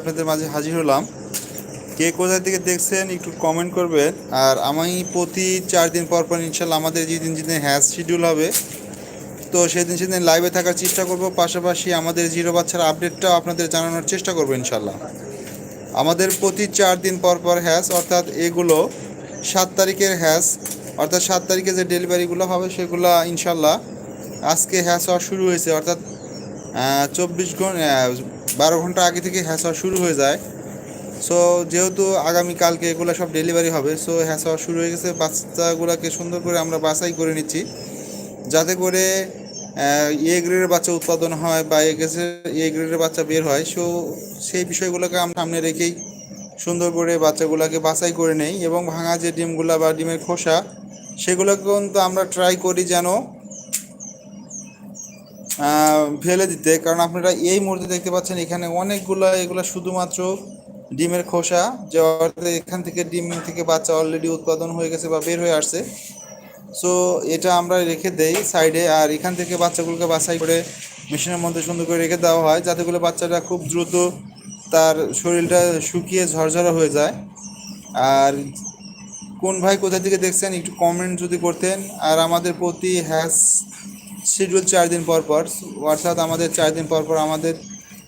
আপনাদের মাঝে হাজির হলাম। কে কোথায় থেকে দেখছেন একটু কমেন্ট করবেন। আর আমি প্রতি চার দিন পর পর ইনশাল্লাহ আমাদের যেদিন যেদিন হ্যাজ শিডিউল হবে, তো সেদিন সেদিন লাইভে থাকার চেষ্টা করব। পাশাপাশি আমাদের জিরো বাচ্চার আপডেটটাও আপনাদের জানানোর চেষ্টা করব ইনশাল্লাহ। আমাদের প্রতি চার দিন পর পর হ্যাজ অর্থাৎ এগুলো সাত তারিখের হ্যাজ অর্থাৎ সাত তারিখে যে ডেলিভারিগুলো হবে সেগুলো ইনশাল্লাহ আজকে হ্যাজ হওয়া শুরু হয়েছে। অর্থাৎ চব্বিশ ঘণ্টা বারো ঘণ্টা আগে থেকে হওয়া শুরু হয়ে যায়। সো যেহেতু আগামীকালকে এগুলো সব ডেলিভারি হবে সো হওয়া শুরু হয়ে গেছে, বাচ্চাগুলোকে সুন্দর করে আমরা বাছাই করে নিচ্ছি। যাতে করে এ গ্রেডের বাচ্চা উৎপাদন হয় বা এ গ্রেডের এ গ্রেডের বাচ্চা বের হয় সো সেই বিষয়গুলোকে আমরা সামনে রেখেই সুন্দর করে বাচ্চাগুলোকে বাছাই করে নেই এবং ভাঙা যে ডিমগুলো বা ডিমের খোসা সেগুলোকে কিন্তু আমরা ট্রাই করি যেন ফেলে দিতে। কারণ আপনারা এই মুহূর্তে দেখতে পাচ্ছেন এখানে অনেকগুলো, এগুলো শুধুমাত্র ডিমের খোসা, যে এখান থেকে ডিম থেকে বাচ্চা অলরেডি উৎপাদন হয়ে গেছে বা বের হয়ে আসছে। সো এটা আমরা রেখে দেই সাইডে, আর এখান থেকে বাচ্চাগুলোকে বাছাই করে মেশিনের মধ্যে সুন্দর করে রেখে দেওয়া হয়, যাতে করে বাচ্চাটা খুব দ্রুত তার শরীরটা শুকিয়ে ঝরঝরা হয়ে যায়। আর কোন ভাই কোথা থেকে দেখছেন একটু কমেন্ট যদি করতেন। আর আমাদের প্রতি হ্যাশ শিডিউল চার দিন পর পর, অর্থাৎ আমাদের চার দিন পর পর আমাদের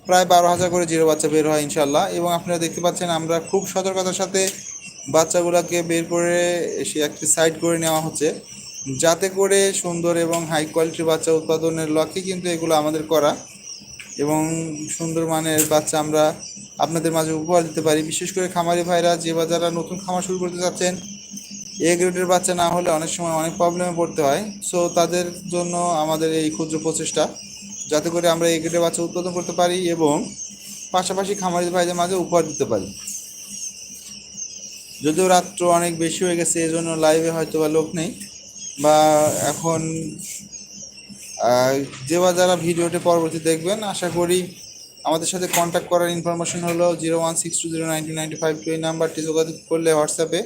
প্রায় বারো হাজার করে জিরো বাচ্চা বের হয় ইনশাল্লাহ এবং আপনারা দেখতে পাচ্ছেন আমরা খুব সতর্কতার সাথে বাচ্চাগুলোকে বের করে সে একটি সাইড করে নেওয়া হচ্ছে। যাতে করে সুন্দর এবং হাই কোয়ালিটির বাচ্চা উৎপাদনের লক্ষ্যে কিন্তু এগুলো আমাদের করা এবং সুন্দর মানের বাচ্চা আমরা আপনাদের মাঝে উপহার দিতে পারি। বিশেষ করে খামারি ভাইরা যে বা যারা নতুন খামার শুরু করতে চাচ্ছেন এ গ্রেডের বাচ্চা না হলে অনেক সময় অনেক প্রবলেমে পড়তে হয়। সো তাদের জন্য আমাদের এই ক্ষুদ্র প্রচেষ্টা, যাতে করে আমরা এ গ্রেডের বাচ্চা উৎপাদন করতে পারি এবং পাশাপাশি খামারি ভাইদের মাঝে উপহার দিতে পারি। যদিও রাত্র অনেক বেশি হয়ে গেছে এই জন্য লাইভে হয়তো বা লোক নেই। বা এখন যে বা যারা ভিডিওটি পরবর্তী দেখবেন, আশা করি আমাদের সাথে কন্ট্যাক্ট করার ইনফরমেশন হলো zero one six two zero ninety ninety five two এই নাম্বারটি যোগাযোগ করলে হোয়াটসঅ্যাপে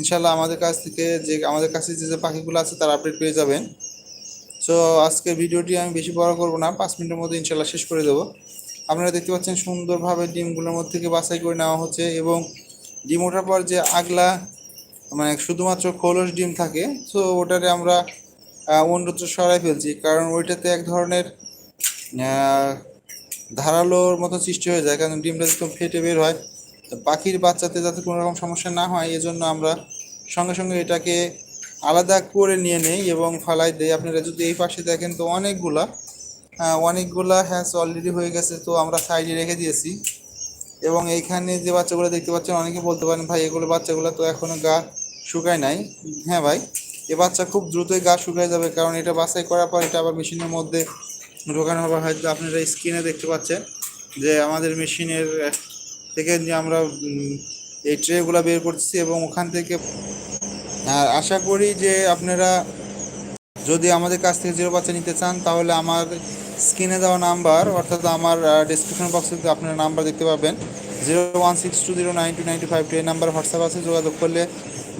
ইনশাল্লাহ আমাদের কাছ থেকে যে, আমাদের কাছে যে যে পাখিগুলো আছে তার আপডেট পেয়ে যাবেন। সো আজকের ভিডিওটি আমি বেশি বড় করব না, পাঁচ মিনিটের মধ্যে ইনশাল্লাহ শেষ করে দেবো। আপনারা দেখতে পাচ্ছেন সুন্দরভাবে ডিমগুলোর মধ্যে থেকে বাছাই করে নেওয়া হচ্ছে এবং ডিম ওঠার পর যে আগলা মানে শুধুমাত্র খোলস ডিম থাকে সো ওটারে আমরা অন্যত্র সরাই ফেলছি। কারণ ওইটাতে এক ধরনের ধারালোর মতো সৃষ্টি হয়ে যায়, কারণ ডিমটা যখন ফেটে বের হয়। তো পাখির বাচ্চাতে যাতে কোনো রকম সমস্যা না হয়, এজন্য আমরা সঙ্গে সঙ্গে এটাকে আলাদা করে নিয়ে নেই এবং ফালাই দেই। আপনারা যদি এই পাশে দেখেন তো অনেকগুলা অনেকগুলা হ্যাস অলরেডি হয়ে গেছে, তো আমরা সাইডে রেখে দিয়েছি। এবং এইখানে যে বাচ্চাগুলো দেখতে পাচ্ছেন, অনেকে বলতে পারেন, ভাই, এগুলো বাচ্চাগুলো তো এখনও গা শুকায় নাই। হ্যাঁ ভাই, এ বাচ্চা খুব দ্রুতই গা শুকায় যাবে, কারণ এটা বাছাই করার পর এটা আবার মেশিনের মধ্যে ঢোকানো হবে। হয়তো আপনারা স্ক্রিনে দেখতে পাচ্ছেন যে আমাদের মেশিনের থেকে যে আমরা এই ট্রেগুলো বের করছি এবং ওখান থেকে, আর আশা করি যে আপনারা যদি আমাদের কাছ থেকে জিরো বাচ্চা নিতে চান, তাহলে আমার স্ক্রিনে দেওয়া নাম্বার, অর্থাৎ আমার ডিসক্রিপশন বক্সে আপনার নাম্বার দেখতে পাবেন। Zero one six two zero nine two ninety five two এই নাম্বার হোয়াটসঅ্যাপ আছে, যোগাযোগ করলে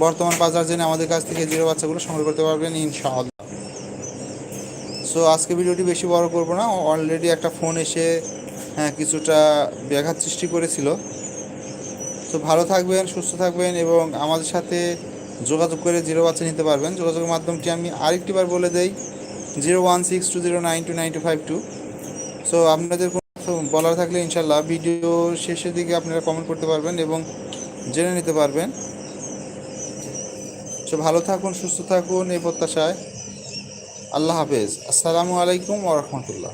বর্তমান বাজার জেনে আমাদের কাছ থেকে জিরো বাচ্চাগুলো সংগ্রহ করতে পারবেন, ইনশাআল্লাহ। সো আজকে ভিডিওটি বেশি বড় করব না অলরেডি একটা ফোন এসে হ্যাঁ কিছুটা ব্যাঘাত সৃষ্টি করেছিল। তো ভালো থাকবেন, সুস্থ থাকবেন এবং আমাদের সাথে যোগাযোগ করে জিরো বাচ্চা নিতে পারবেন। যোগাযোগের মাধ্যমটি আমি আরেকটিবার বলে দেই, zero one six two zero nine two nine two five two. So আপনাদের বলার থাকলে ইনশাল্লাহ ভিডিও শেষের দিকে আপনারা কমেন্ট করতে পারবেন এবং জেনে নিতে পারবেন। সো ভালো থাকুন, সুস্থ থাকুন এই প্রত্যাশায়। আল্লাহ হাফেজ। আসসালামু আলাইকুম ওরহমতুল্লাহ